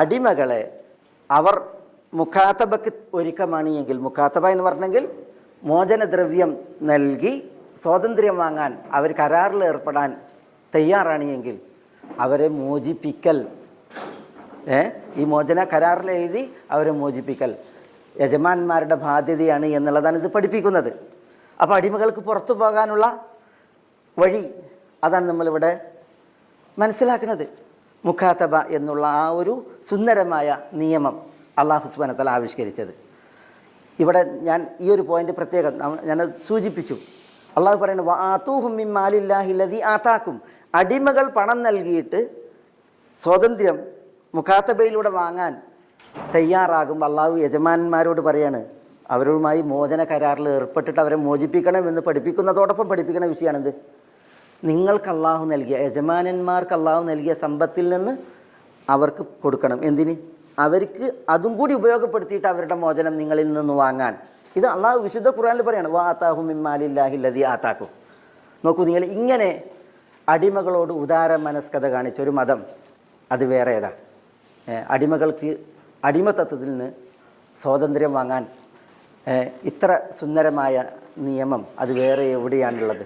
അടിമകളെ അവർ മുഖാത്തബക്ക് ഒരുക്കമാണ് എങ്കിൽ മുഖാത്തബ എന്ന് പറഞ്ഞെങ്കിൽ മോചനദ്രവ്യം നൽകി സ്വാതന്ത്ര്യം വാങ്ങാൻ അവർ കരാറിൽ ഏർപ്പെടാൻ തയ്യാറാണ് എങ്കിൽ അവരെ മോചിപ്പിക്കൽ. ഈ മോചന കരാറിൽ എഴുതി അവരെ മോചിപ്പിക്കൽ. യജമാന്മാരുടെ ബാധ്യതയാണ് എന്നുള്ളതാണ് ഇത് പഠിപ്പിക്കുന്നത്. അപ്പോൾ അടിമകൾക്ക് പുറത്തു പോകാനുള്ള വഴി അതാണ് നമ്മളിവിടെ മനസ്സിലാക്കുന്നത്. മുഖാത്തബ എന്നുള്ള ആ ഒരു സുന്ദരമായ നിയമം അള്ളാഹു സുബാനത്തല ആവിഷ്കരിച്ചത്. ഇവിടെ ഞാൻ ഈ ഒരു പോയിന്റ് പ്രത്യേകം ഞാനത് സൂചിപ്പിച്ചു. അള്ളാഹു പറയുന്നത് മാലില്ലാഹില്ലതി ആത്താക്കും അടിമകൾ പണം നൽകിയിട്ട് സ്വാതന്ത്ര്യം മുഖാത്തബയിലൂടെ വാങ്ങാൻ തയ്യാറാകുമ്പോൾ അള്ളാഹു യജമാനന്മാരോട് പറയാണ് അവരുമായി മോചന കരാറിൽ ഏർപ്പെട്ടിട്ട് അവരെ മോചിപ്പിക്കണമെന്ന് പഠിപ്പിക്കുന്നതോടൊപ്പം പഠിപ്പിക്കുന്ന വിഷയമാണെന്ത്? നിങ്ങൾക്ക് അള്ളാഹു നൽകിയ യജമാനന്മാർക്ക് അള്ളാഹു നൽകിയ സമ്പത്തിൽ നിന്ന് അവർക്ക് കൊടുക്കണം. എന്തിന്? അവർക്ക് അതും കൂടി ഉപയോഗപ്പെടുത്തിയിട്ട് അവരുടെ മോചനം നിങ്ങളിൽ നിന്ന് വാങ്ങാൻ. ഇത് അള്ളാഹു വിശുദ്ധ ഖുറാനിൽ പറയാണ് വാ ആത്താഹു മിമ്മാലില്ലാഹില്ലതി ആത്താക്കും നോക്കൂ നിങ്ങൾ ഇങ്ങനെ അടിമകളോട് ഉദാര മനസ്കത കാണിച്ച ഒരു മതം അത് വേറെ ഏതാ? അടിമകൾക്ക് അടിമത്തത്വത്തിൽ നിന്ന് സ്വാതന്ത്ര്യം വാങ്ങാൻ ഇത്ര സുന്ദരമായ നിയമം അത് വേറെ എവിടെയാണുള്ളത്?